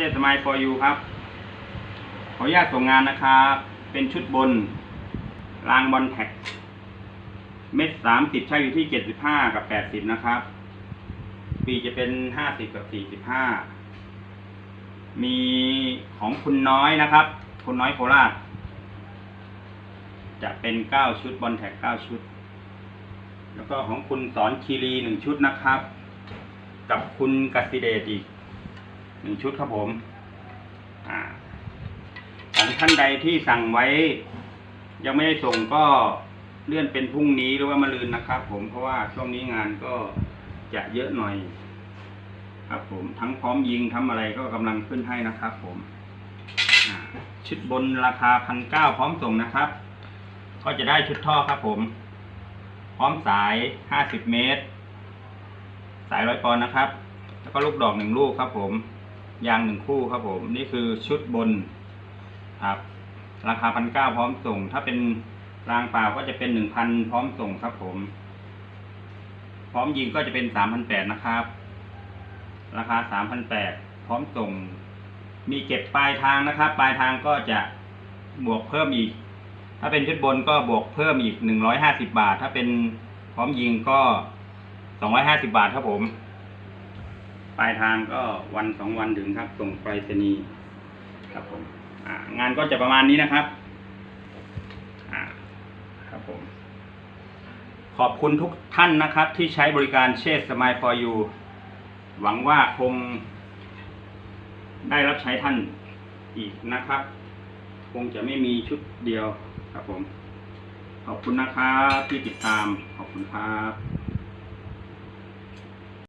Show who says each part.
Speaker 1: เชษสมาย for you ครับ ขออนุญาตส่งงานนะครับ เป็นชุดบน รางบอลแท็ก เม็ดสามสิบใช้อยู่ที่เจ็ดสิบห้ากับแปดสิบนะครับ ปีจะเป็นห้าสิบกับสี่สิบห้า มีของคุณน้อยนะครับ คุณน้อยโคราช จะเป็นเก้าชุดบอลแท็กเก้าชุด แล้วก็ของคุณสอนคีรีหนึ่งชุดนะครับ กับคุณกัสิเดชอีก หนึ่งชุดครับผมอของท่านใดที่สั่งไว้ ยังไม่ได้ส่งก็เลื่อนเป็นพรุ่งนี้หรือว่ามะรืนนะครับผมเพราะว่าช่วงนี้งานก็จะเยอะหน่อย ครับผมทั้งพร้อมยิงทำอะไรก็กำลังขึ้นให้นะครับ ผมชุดบนราคาพันเก้าพร้อมส่งนะครับ ก็จะได้ชุดท่อครับผม พร้อมสายห้าสิบเมตร สายร้อยปอนด์นะครับ แล้วก็ลูกดอกหนึ่งลูกครับผม ยางหนึ่งคู่ครับผม นี่คือชุดบนครับ ราคาพันเก้าพร้อมส่ง ถ้าเป็นรางเปล่าก็จะเป็นหนึ่งพันพร้อมส่งครับผม พร้อมยิงก็จะเป็นสามพันแปดนะครับ ราคาสามพันแปดพร้อมส่ง มีเก็บปลายทางนะครับ ปลายทางก็จะบวกเพิ่มอีก ถ้าเป็นชุดบนก็บวกเพิ่มอีกหนึ่งร้อยห้าสิบาท ถ้าเป็นพร้อมยิงก็สองร้อยห้าสิบาทครับผม ปลายทางก็วันสองวันถึงครับ ส่งไปรษณีย์ครับผมงานก็จะประมาณนี้นะครับครับผม ขอบคุณทุกท่านนะครับ ที่ใช้บริการเชษสมาย for you หวังว่าคงได้รับใช้ท่านอีกนะครับ คงจะไม่มีชุดเดียวครับผม ขอบคุณนะครับที่ติดตาม ขอบคุณครับ